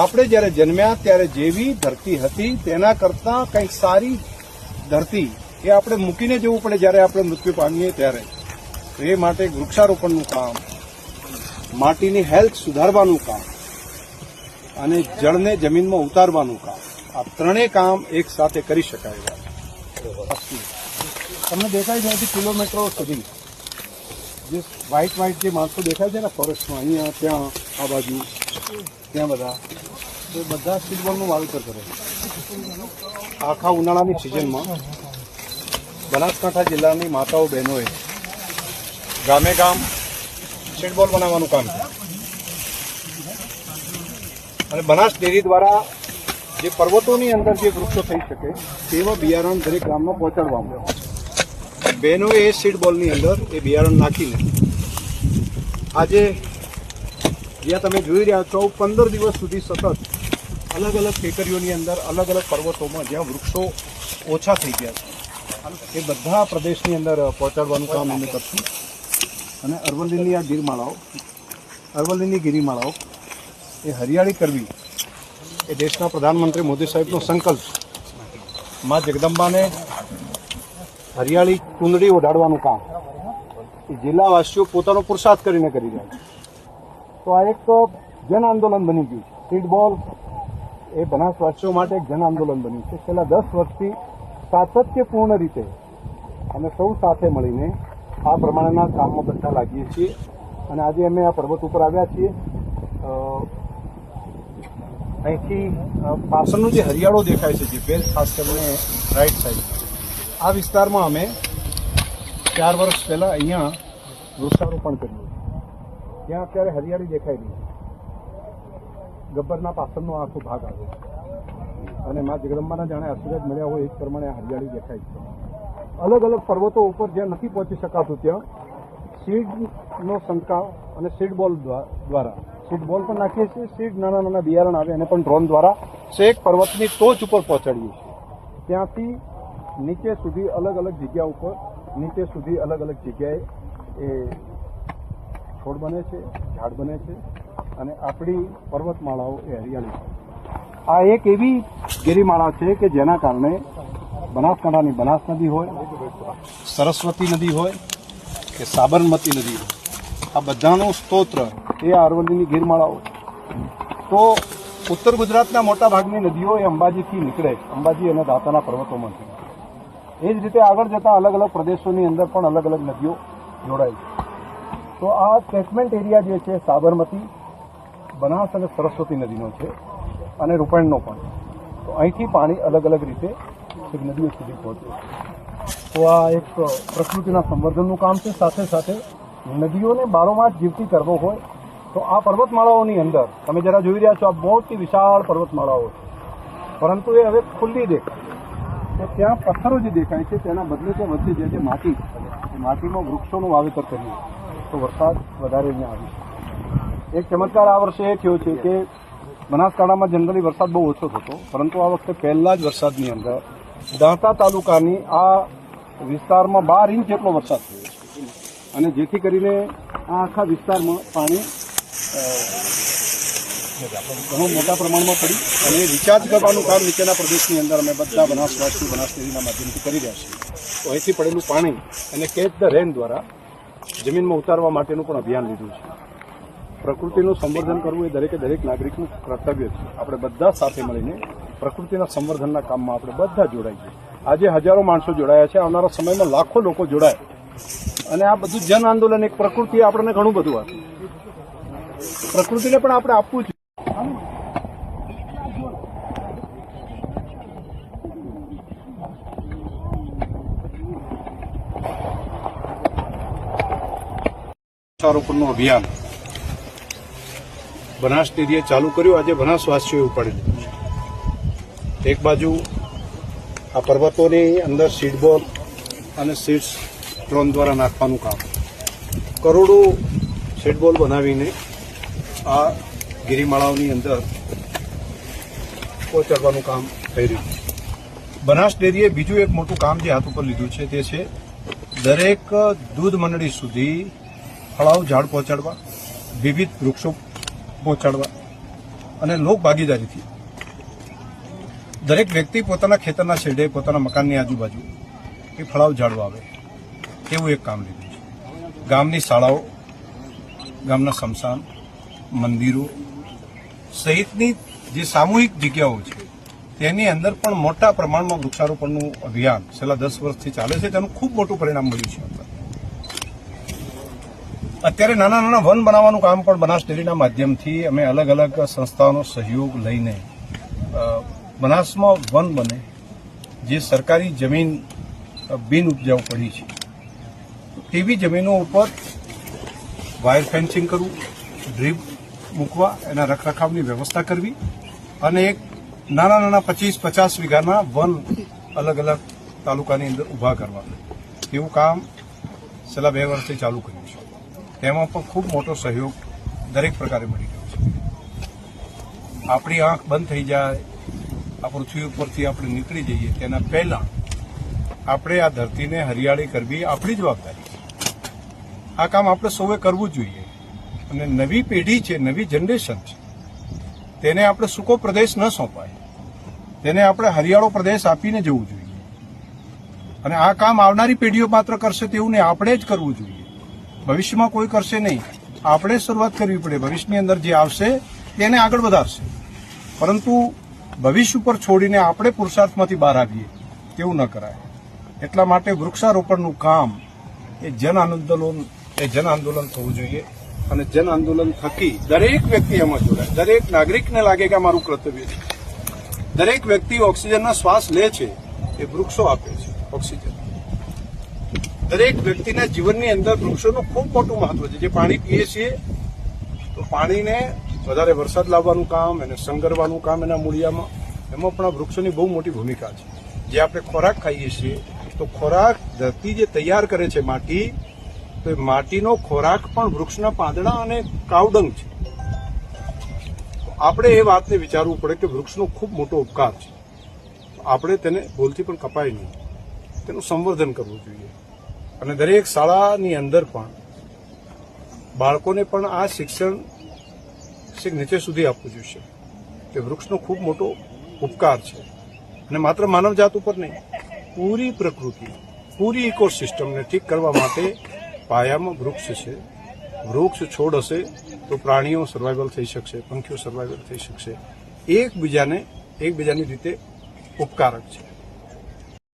આપણે જ્યારે જન્મ્યા ત્યારે જેવી ધરતી હતી, તેના કરતાં કંઈક સારી ધરતી એ આપણે મૂકીને જવું પડે જ્યારે આપણે મૃત્યુ પામીએ ત્યારે. એ માટે વૃક્ષારોપણનું કામ, માટીની હેલ્થ સુધારવાનું કામ અને જળને જમીનમાં ઉતારવાનું કામ. આ ત્રણેય કામ એક સાથે કરી શકાય તમને દેખાય છે અહીંથી કિલોમીટરો સુધી. જે વ્હાઇટ વ્હાઇટ જે માણસો દેખાય છે ને ફોરેસ્ટમાં અહીંયા, ત્યાં, આ બાજુ, ત્યાં બધા. એ બધા સીડબોલનું વાવેતર કરે. આખા ઉનાળાની સિઝનમાં બનાસકાંઠા જિલ્લાની માતાઓ બહેનોએ ગામે ગામ સીડબોલ બનાવવાનું કામ અને બનાસ ડેરી દ્વારા જે પર્વતોની અંદર જે વૃક્ષો થઈ શકે, તેવા બિયારણ દરેક ગામમાં પહોંચાડવામાં આવે. બહેનોએ એ સીડબોલની અંદર એ બિયારણ નાખીને આજે જ્યાં તમે જોઈ રહ્યા છો, પંદર દિવસ સુધી સતત અલગ અલગ ટેકરીઓની અંદર અલગ અલગ પર્વતોમાં જ્યાં વૃક્ષો ઓછા થઈ ગયા છે. એ બધા પ્રદેશની અંદર પહોંચાડવાનું કામ અમે કરશું. અને અરવલ્લીની આ ગીરમાળાઓ, અરવલ્લીની ગિરિમાળાઓ એ હરિયાળી કરવી એ દેશના પ્રધાનમંત્રી મોદી સાહેબનો સંકલ્પમાં જગદંબાને હરિયાળી કુંદડી ઓઢાડવાનું કામ. એ જિલ્લાવાસીઓ પોતાનો પુરસાદ કરીને કરી રહ્યા છે. તો આ એક જન આંદોલન બની ગયું છે. સીડબોલ એ બનાસવાસીઓ માટે એક જન આંદોલન બન્યું છે. છેલ્લા દસ વર્ષથી સાતત્યપૂર્ણ રીતે અમે સૌ સાથે મળીને આ પ્રમાણેના કામમાં બધા લાગીએ છીએ. અને આજે અમે આ પર્વત ઉપર આવ્યા છીએ. અહીંથી અ, જે હરિયાળો દેખાય છે જે બેલ ખાસ કરીને રાઈટ સાઈડ. આ વિસ્તારમાં અમે ચાર વર્ષ પહેલા અહીંયા વૃક્ષારોપણ કર્યું. ત્યાં અત્યારે હરિયાળી દેખાય છે. ગબ્બરના પાસરનો આખો ભાગ આવે છે અને મા જગદંબાના જાણે આશીર્વાદ મળ્યા હોય એ પ્રમાણે હરિયાળી દેખાય છે. અલગ અલગ પર્વતો ઉપર જ્યાં નથી પહોંચી શકાતું ત્યાં સીડનો સંકાવ અને સીડ બોલ દ્વારા. સીડ બોલ પણ નાખીએ છીએ, સીડ નાના નાના બિયારણ આવે એને પણ ડ્રોન દ્વારા શેક પર્વતની ટોચ ઉપર પહોંચાડીએ છીએ. ત્યાંથી નીચે સુધી અલગ અલગ જગ્યા ઉપર, નીચે સુધી અલગ અલગ જગ્યાએ એ છોડ બને છે, ઝાડ બને છે અને આપણી પર્વતમાળાઓ એ હરિયાળી છે. આ એક એવી ગિરિમાળા છે કે જેના કારણે બનાસકાંઠાની બનાસ નદી હોય, સરસ્વતી નદી હોય કે સાબરમતી નદી હોય. આ બધાનું સ્તોત્ર એ આ અરવલ્લીની ગિરમાળાઓ. તો ઉત્તર ગુજરાતના મોટા ભાગની નદીઓ એ અંબાજીથી નીકળે અંબાજી અને દાતાના પર્વતોમાંથી. એ જ રીતે આગળ જતા અલગ અલગ પ્રદેશોની અંદર પણ અલગ અલગ નદીઓ જોડાય છે. તો આ કેચમેન્ટ એરિયા જે છે સાબરમતી બનાસ અને સરસ્વતી નદીનો છે અને રૂપણનો પણ. તો અહીંથી પાણી અલગ અલગ રીતે એક નદીઓ સુધી પહોંચે તો આ એક પ્રકૃતિના સંવર્ધનનું કામ છે. સાથે સાથે નદીઓને બારોમાસ જીવતી કરવો હોય તો આ પર્વતમાળાઓની અંદર તમે જરા જોઈ રહ્યા છો આ મોટી વિશાળ પર્વતમાળાઓ છે. પરંતુ એ હવે ખુલ્લી દેખાય તો ત્યાં પથ્થરો જે દેખાય છે તેના બદલે તે વચ્ચે જે છે માટી, માટીમાં વૃક્ષોનું વાવેતર કર્યું તો વરસાદ વધારે અહીંયા આવી શકે. એક ચમત્કાર આ વર્ષે એ થયો છે કે બનાસકાંઠામાં જનરલી વરસાદ બહુ ઓછો થતો, પરંતુ આ વખતે પહેલા જ વરસાદની અંદર દાંતા તાલુકાની આ વિસ્તારમાં બાર ઇંચ જેટલો વરસાદ થયો અને જેથી કરીને આ આખા વિસ્તારમાં પાણી ઘણું મોટા પ્રમાણમાં પડી અને રિચાર્જ કરવાનું કામ નીચેના પ્રદેશની અંદર અમે બધા બનાસવાસી બનાસડેરીના માધ્યમથી કરી રહ્યા છીએ. તો અહીંથી પડેલું પાણી અને કેચ ધ રેન દ્વારા જમીનમાં ઉતારવા માટેનું પણ અભિયાન લીધું છે. પ્રકૃતિનું સંવર્ધન કરવું એ દરેકે દરેક નાગરિકનું કર્તવ્ય છે. આપણે બધા સાથે મળીને પ્રકૃતિના સંવર્ધનના કામમાં આપણે બધા જોડાઈએ આજે હજારો માણસો જોડાયા છે. આવનારા સમયમાં લાખો લોકો જોડાય. અને આ બધું જન આંદોલન, એક પ્રકૃતિ આપણને ઘણું બધું આપે. પ્રકૃતિને પણ આપણે આપવું છે વૃક્ષારોપણનું અભિયાન. બનાસ ડેરીએ ચાલુ કર્યું. આજે બનાસવાસીઓએ ઉપાડી લીધું છે. એક બાજુ આ પર્વતોની અંદર સીડબોલ અને સીડ્સ ડ્રોન દ્વારા નાખવાનું કામ. કરોડો સીડબોલ બનાવીને આ ગિરિમાળાઓની અંદર પહોંચાડવાનું કામ થઈ રહ્યું છે. બનાસ ડેરીએ બીજું એક મોટું કામ જે હાથ ઉપર લીધું છે તે છે દરેક દૂધ મંડળી સુધી ફળાવ ઝાડ પહોંચાડવા. વિવિધ વૃક્ષો પહોંચાડવા. અને લોક ભાગીદારીથી. દરેક વ્યક્તિ પોતાના ખેતરના છેડે પોતાના મકાનની આજુબાજુ એ ફળાવ જાળવા આવે. એવું એક કામ લીધું છે. ગામની શાળાઓ, ગામના સ્મશાન, મંદિરો સહિતની જે સામૂહિક જગ્યાઓ છે, તેની અંદર પણ મોટા પ્રમાણમાં વૃક્ષારોપણનું અભિયાન છેલ્લા દસ વર્ષથી ચાલે છે, તેનું ખૂબ મોટું પરિણામ મળ્યું છે. અત્યારે. નાના નાના વન બનાવવાનું કામ પણ બનાસ ડેરીના માધ્યમથી અમે અલગ અલગ સંસ્થાઓનો સહયોગ લઈને બનાસમાં વન બને, જે સરકારી જમીન બિન ઉપજાઉ પડી છે તેવી જમીનો ઉપર વાયર ફેન્સિંગ કરવું, ડ્રીપ મૂકવા, એના રખરખાવની વ્યવસ્થા કરવી અને એક નાના નાના પચીસ પચાસ વીઘાના વન અલગ અલગ તાલુકાની અંદર ઊભા કરવા એવું કામ છેલ્લા બે વર્ષથી ચાલુ કર્યું છે તેમાં પણ ખૂબ મોટો સહયોગ દરેક પ્રકારે મળી રહ્યો છે. આપણી આંખ બંધ થઈ જાય, આ પૃથ્વી ઉપરથી આપણે નીકળી જઈએ, તેના પહેલા આપણે આ ધરતીને હરિયાળી કરવી આપણી જવાબદારી છે. આ કામ આપણે સૌએ કરવું જોઈએ. અને નવી પેઢી છે, નવી જનરેશન છે, તેને આપણે સૂકો પ્રદેશ ન સોંપાય. તેને આપણે હરિયાળો પ્રદેશ આપીને જવું જોઈએ. અને આ કામ આવનારી પેઢીઓ માત્ર કરશે તેવું ને આપણે જ કરવું જોઈએ. ભવિષ્યમાં કોઈ કરશે નહીં. આપણે શરૂઆત કરવી પડે. ભવિષ્યની અંદર જે આવશે, તેને આગળ વધારશે. પરંતુ ભવિષ્ય ઉપર છોડીને આપણે પુરુષાર્થમાંથી બહાર આવીએ, તેવું ન કરાય. એટલા માટે વૃક્ષારોપણનું કામ એ જન આંદોલન, એ જન આંદોલન થવું જોઈએ. અને જન આંદોલન થકી દરેક વ્યક્તિ એમાં જોડાય. દરેક નાગરિકને લાગે કે મારું કર્તવ્ય છે. દરેક વ્યક્તિ ઓક્સિજનનો શ્વાસ લે છે, એ વૃક્ષો આપે છે, ઓક્સિજન. દરેક વ્યક્તિના જીવનની અંદર વૃક્ષોનું ખૂબ મોટું મહત્વ છે. જે પાણી પીએ છીએ, તો પાણીને વધારે વરસાદ લાવવાનું કામ, એને સંગરવાનું કામ એના મૂળિયામાં, એમાં પણ આ વૃક્ષોની બહુ મોટી ભૂમિકા છે. જે આપણે ખોરાક ખાઈએ છીએ, તો ખોરાક ધરતી જે તૈયાર કરે છે માટી, તો એ માટીનો ખોરાક પણ વૃક્ષના પાંદડા અને કાવડંગ છે. આપણે એ વાતને વિચારવું પડે કે વૃક્ષનો ખૂબ મોટો ઉપકાર છે. આપણે તેને ભૂલથી પણ કપાય નહીં. તેનું સંવર્ધન કરવું જોઈએ. અને દરેક શાળાની અંદર પણ બાળકોને પણ આ શિક્ષણ શિક નીચે સુધી આપવું જોઈએ કે વૃક્ષનો ખૂબ મોટો ઉપકાર છે. અને માત્ર માનવજાત ઉપર નહીં, પૂરી પ્રકૃતિ, પૂરી ઇકોસિસ્ટમને ઠીક કરવા માટે પાયામાં વૃક્ષ છે. વૃક્ષ છોડ હશે તો પ્રાણીઓ સર્વાઈવલ થઈ શકશે, પંખીઓ સર્વાઈવલ થઈ શકશે. એકબીજાને એકબીજાની રીતે ઉપકારક છે.